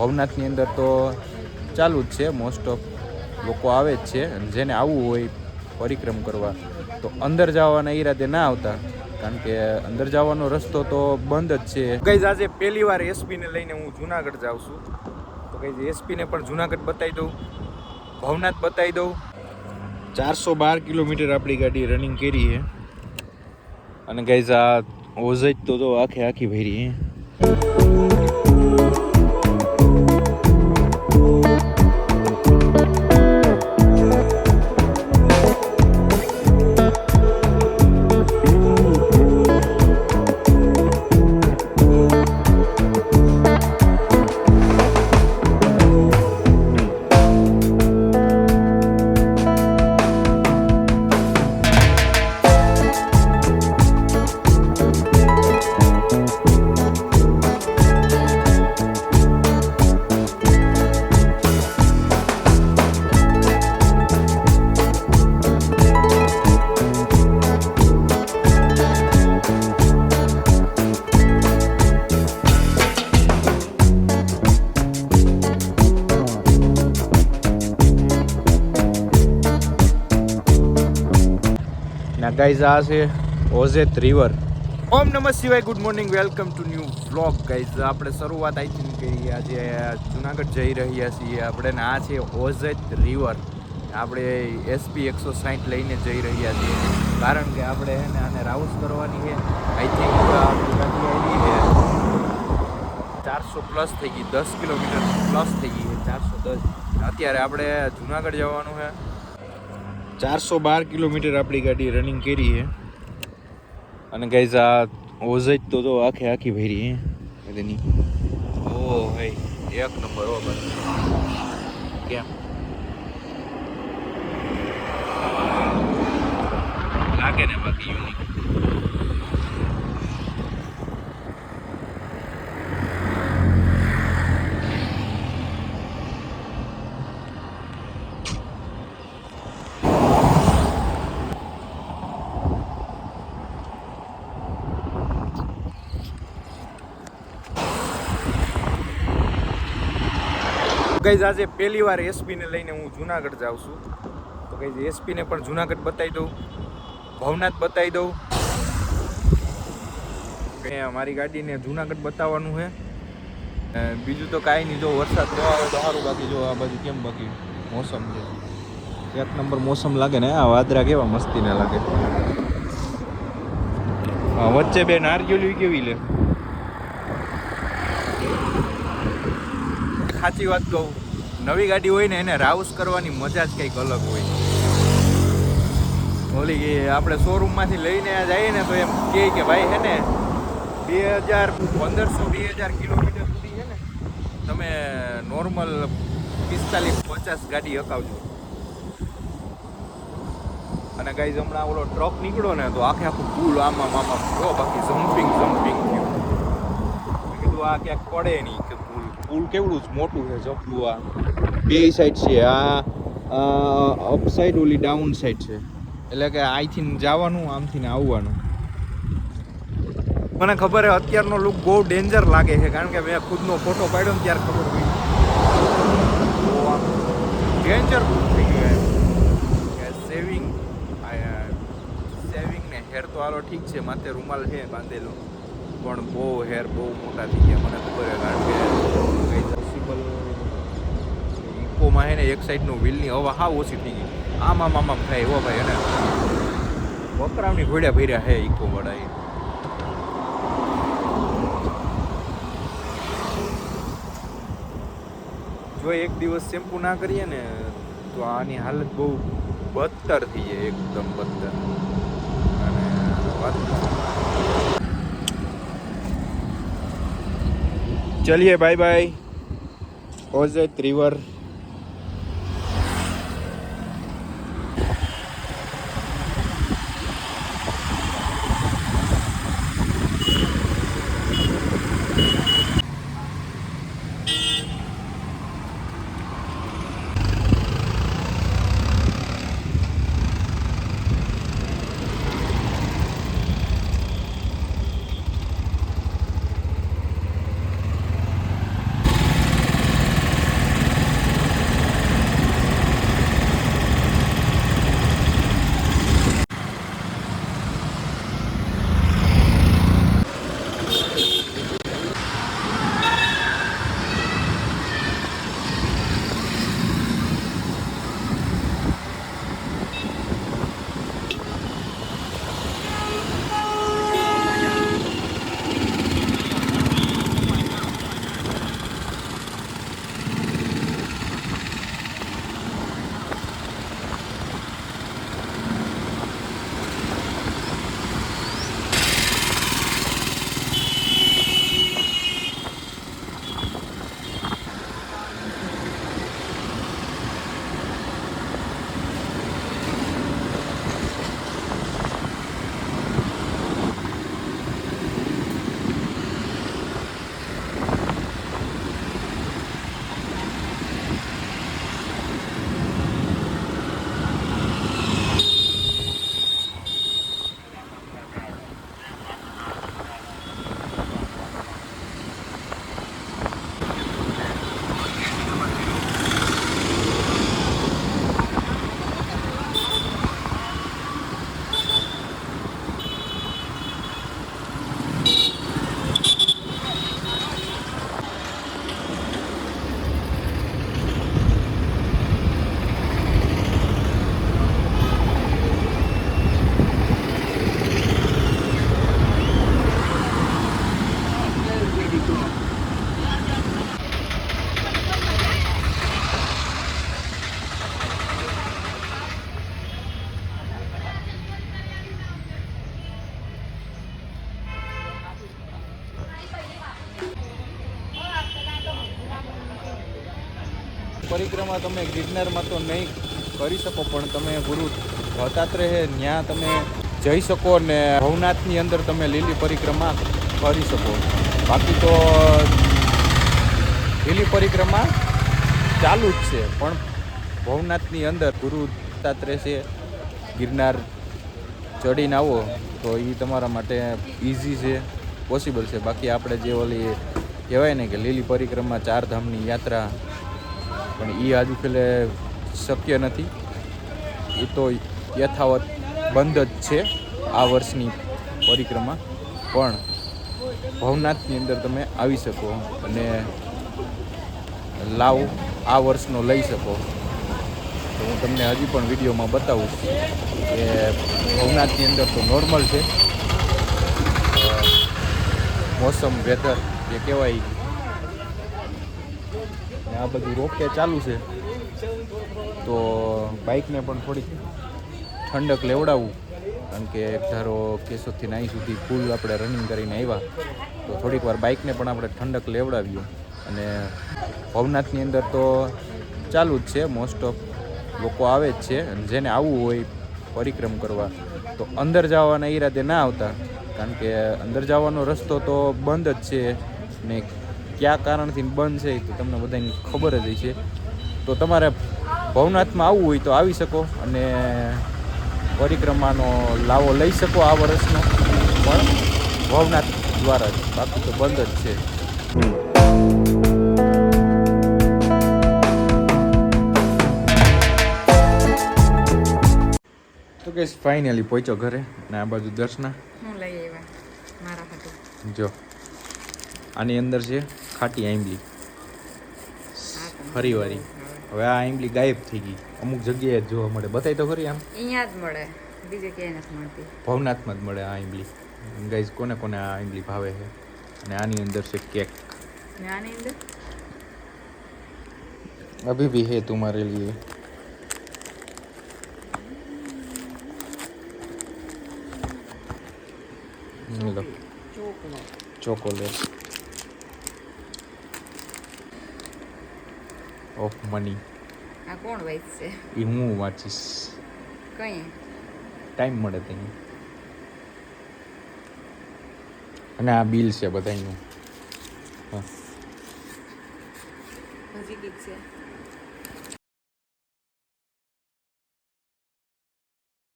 ભવનાથની અંદર તો ચાલુ જ છે. મોસ્ટ ઓફ લોકો આવે જ છે જેને આવવું હોય પરિક્રમ કરવા. તો અંદર જવાના ઈરાદે ના આવતા. કારણ કે અંદર જવાનો રસ્તો તો બંધ જ છે. ગઈ આજે પહેલી વાર એસપીને લઈને હું જુનાગઢ જાઉં છું. તો ગઈ એસપીને પણ જુનાગઢ બતાવી દઉં. ભવનાથ બતાવી દઉં. ચારસો બાર કિલોમીટર આપણી ગાડી રનિંગ કરી છે. અને ગઈ આ ઓઝ તો તો આખે આખી ભરી ગાઈઝ આ છે ઓઝેત રિવર ઓમ નમઃ શિવાય, good morning, welcome to new vlog guys આપણે શરૂઆત આઈ થિંક કરી. આજે જુનાગઢ જઈ રહ્યા છીએ આપણે ને આ છે ઓઝેત રિવર આપણે એસપી એકસો સાઠ લઈને જઈ રહ્યા છીએ. કારણ કે આપણે એને આને રાઉસ કરવાની છે. આઈ થિંક ચારસો પ્લસ થઈ ગઈ, દસ કિલોમીટર પ્લસ થઈ ગઈ છે, ચારસો દસ. અત્યારે આપણે જુનાગઢ જવાનું છે. ચારસો બાર કિલોમીટર આપણી ગાડી રનિંગ કરી છે. અને ગાઈઝ આ ઓઝજ તો તો આખે આખી ભરી હે બધાની ઓ ભાઈ, એક નંબર, ઓ બસ કેમ? લાગે ને બાકી યુનિક ગઈઝ, આજે પહેલી વાર એસપીને લઈને હું જુનાગઢ જાઉં છું. તો ગઈઝ, એસપીને પણ જુનાગઢ બતાવી દઉં, ભવનાથ બતાવી દઉં. મારી ગાડીને જુનાગઢ બતાવવાનું છે. બીજું તો કાંઈ નહીં, જો વરસાદ ન આવે તો સારું, બાકી જો આ બાજુ કેમ બાકી? મોસમ છે. એક નંબર મોસમ લાગે ને, આ વાદરા કેવા મસ્તીને લાગે. વચ્ચે બે નારિયેલી કેવી લે? સાચી વાત કહું. નવી ગાડી હોય ને એને રાઉસ કરવાની મજા જ કંઈક અલગ હોય. ઓલી આપણે શોરૂમમાંથી લઈને જઈએ ને તો એમ કહે કે ભાઈ હે ને, બે હજાર પંદરસો, બે હજાર કિલોમીટર સુધી છે ને, તમે નોર્મલ પિસ્તાલીસ, પચાસ ગાડી હકાવજો. અને ગાઈઝ, હમણાં ઓલો ટ્રક નીકળ્યો ને તો આખે આખું પુલ આમાં આમાં, જો બાકી જમ્પિંગ જમ્પિંગ થયું. કીધું, આ ક્યાંક પડે નહીં. પુલ કેવડું મોટું છે જબલું આ? બે સાઈડ છે, આ અપ સાઈડ ઓલી ડાઉન સાઈડ છે. એટલે કે અહીંથી જવાનું આમથી આવવાનું. મને ખબર છે અત્યારનો લુક બહુ ડેન્જર લાગે છે, કારણ કે મેં ખુદનો ફોટો પાડ્યો ને ત્યારે ખબર પડી. ડેન્જર થઈ ગયું કે સેવિંગ સેવિંગ ને હેર તો આલો ઠીક છે, માથે રૂમાલ છે બાંધેલો. પણ બહુ હેર બહુ મોટા થઈ ગયા. મને ખબર છે, કારણ કે પોસિબલ ઇકોમાં હે ને, એક સાઈડનું વ્હીલની હવા હા ઓછી થઈ ગઈ. આમ આમ થાય હો ભાઈ એને. બકરાવની ઘોડ્યા ભર્યા હે ઇકો વાળા એ. જો એક દિવસ શેમ્પુ ના કરીએ ને, તો આની હાલત બહુ બદતર થઈ જાય, એકદમ બદતર. અને વાત ચલીએ બાય બાય ઓઝ એ ત્રિવર પરિક્રમા તમે ગિરનારમાં તો નહીં કરી શકો, પણ તમે ગુરુ દત્તાત્રેય ત્યાં તમે જઈ શકો ને ભવનાથની અંદર તમે લીલી પરિક્રમા કરી શકો. બાકી તો લીલી પરિક્રમા ચાલુ જ છે, પણ ભવનાથની અંદર ગુરુ દત્તાત્રેય છે ગિરનાર ચડીને આવો, તો એ તમારા માટે ઇઝી છે પોસિબલ છે. બાકી આપણે જે ઓલી કહેવાય ને કે લીલી પરિક્રમા ચાર ધામની યાત્રા પણ એ આજુ પેલે શક્ય નથી. એ તો યથાવત બંધ જ છે આ વર્ષની પરિક્રમા. પણ ભવનાથની અંદર તમે આવી શકો અને લાવ, આ વર્ષનો લઈ શકો. તો હું તમને હજી પણ વિડીયોમાં બતાવું કે ભવનાથની અંદર તો નોર્મલ છે. મોસમ વેધર જે કહેવાય આ બધું રોકે ચાલુ છે. તો બાઇકને પણ થોડીક ઠંડક લેવડાવવું કારણ કે ધારો કેશોદથી નાઈ સુધી ફૂલ આપણે રનિંગ કરીને આવ્યા. તો થોડીક વાર બાઇકને પણ આપણે ઠંડક લેવડાવીએ. અને ભવનાથની અંદર તો ચાલુ જ છે મોસ્ટ ઓફ લોકો આવે જ છે. અને જેને આવવું હોય પરિક્રમ કરવા. તો અંદર જવાના ઈરાદે ના આવતા. કારણ કે અંદર જવાનો રસ્તો તો બંધ જ છે. ને કયા કારણથી બંધ છે તો તમને બધાની ખબર જ છે તો તમારે ભવનાથમાં આવવું હોય તો આવી શકો અને પરિક્રમાનો લાવો લઈ શકો આ વર્ષનો. પણ ભવનાથ દ્વારા જ. બાકી તો બંધ જ છે. તો કે ફાઇનલી પહોંચ્યો ઘરે અને આ બાજુ દર્શના. હું લઈ આવ્યા. મારા હાટુ. જો. આની અંદર છે ખાટી આંબલી. ફરી વારી હવે આ આંબલી ગાયબ થઈ ગઈ. અમુક જગ્યાએ જોવા મળે. બતાય તો ખરી આમ. અહીંયા જ મળે. બીજે ક્યાંય નથી મળતી. ભવનાથમાં જ મળે આ આંબલી. ગાઈઝ કોને કોને આ આંબલી ભાવે છે? અને આની અંદર છે કેક. આની અંદર? અભી ભી હે તુમારે લીએ ચોકોલેટ. ચોકોલેટ. ઓફ મની આ કોણ વાંચશે? એ હું વાંચીશ. કઈ? ટાઈમ મળે તેની. અને આ બિલ છે બધાનું હા. હજી છે.